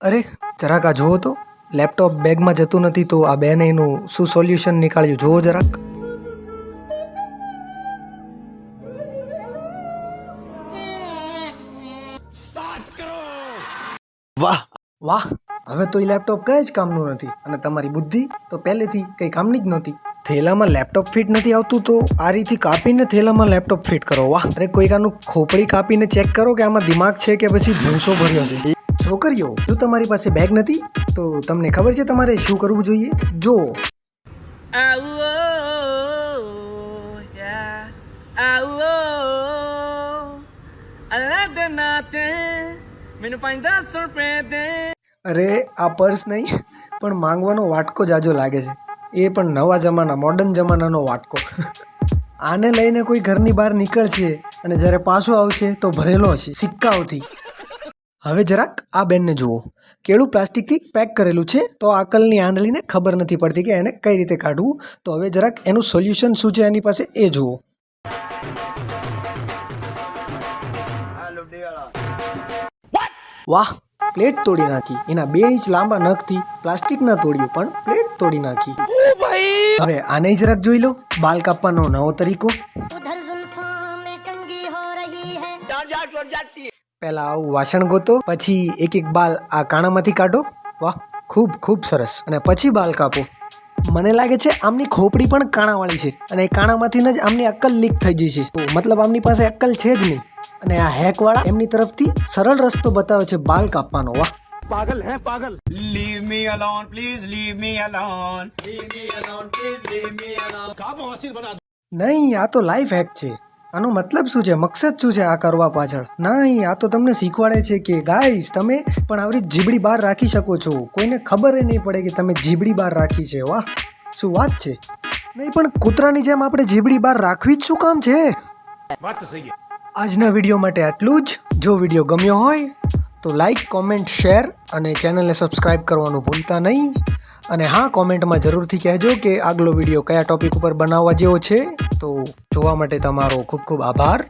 અરે જરાક આ જુઓ તો. લેપટોપ બેગમાં જતું નથી તો આ બેને એનું શું સોલ્યુશન નીકાળ્યું? જુઓ જરાક. વાહ. વાહ હવે તો એ લેપટોપ કઈ જ કામનું નથી. અને તમારી બુદ્ધિ તો પહેલેથી કંઈ કામની જ નહોતી. થેલામાં લેપટોપ ફિટ નથી આવતું તો આ રીતે કાપીને થેલામાં લેપટોપ ફિટ કરો. વાહ. અરે કોઈ આનું ખોપડી કાપીને ચેક કરો કે આમાં દિમાગ છે કે પછી ભૂંસો ભર્યો છે. છોકરીઓ, જો તમારી પાસે બેગ નથી, તો તમને ખબર છે તમારે શું કરવું જોઈએ? જો. અરે, આ પર્સ નહીં, પણ માંગવાનો વાટકો જાજો લાગે છે. એ પણ નવા જમાના મોડર્ન જમાનાનો વાટકો. આને લઈને કોઈ ઘરની બહાર નીકળશે અને જ્યારે પાછો આવશે તો ભરેલો હશે, સિક્કાઓથી. હવે જરાક આ બેનને જુઓ. કેળું પ્લાસ્ટિકથી પેક કરેલું છે તો આકલની આંધળીને ખબર નથી પડતી કે એને કઈ રીતે કાઢવું. તો હવે જરાક એનું સોલ્યુશન શું છે એની પાસે એ જુઓ. વાહ પ્લેટ તોડી નાખી. એના બે ઇંચ લાંબા નખથી પ્લાસ્ટિક ના તોડ્યું પણ પ્લેટ તોડી નાખી. હવે આને જરાક જોઈ લો. બાલ કાપવાનો નવો તરીકો. પહેલાં આવું વાસણ ગોતો પછી એક એક બાલ આ કાણામાંથી કાઢો. વાહ ખૂબ ખૂબ સરસ. અને પછી બાલ કાપો. મને લાગે છે આમની ખોપડી પણ કાણાવાળી છે. અને કાણામાંથી જ આમની અક્કલ લીક થઈ ગઈ છે. મતલબ આમની પાસે અક્કલ છે જ નહીં. અને આ હેકવાળા એમની તરફથી સરળ રસ્તો બતાવે છે બાલ કાપવાનો. વાહ. પાગલ હે પાગલ. Leave me alone please leave me alone leave me alone please leave me alone કા બવાસીર નહીં આ તો લાઈફ હેક છે. આનો મતલબ શું છે? મકસદ શું છે આ કરવા પાછળ? નહીં આ તો તમને શીખવાડે છે કે ગાઈસ તમે પણ આવી જીબડી બહાર રાખી શકો છો. કોઈને ખબર નહીં પડે કે તમે જીબડી બહાર રાખી છે. વાહ શું વાત છે? નહીં પણ કૂતરાની જેમ આપણે જીબડી બહાર રાખવી જ શું કામ છે? આજના વીડિયો માટે આટલું જ. જો વીડિયો ગમ્યો હોય તો લાઈક કોમેન્ટ શેર અને ચેનલને સબસ્ક્રાઈબ કરવાનું ભૂલતા નહીં. અને હા કોમેન્ટમાં જરૂરથી કહેજો કે આગલો વીડિયો કયા ટોપિક ઉપર બનાવવા જેવો છે. તો જોવા માટે તમારો ખૂબ ખૂબ આભાર.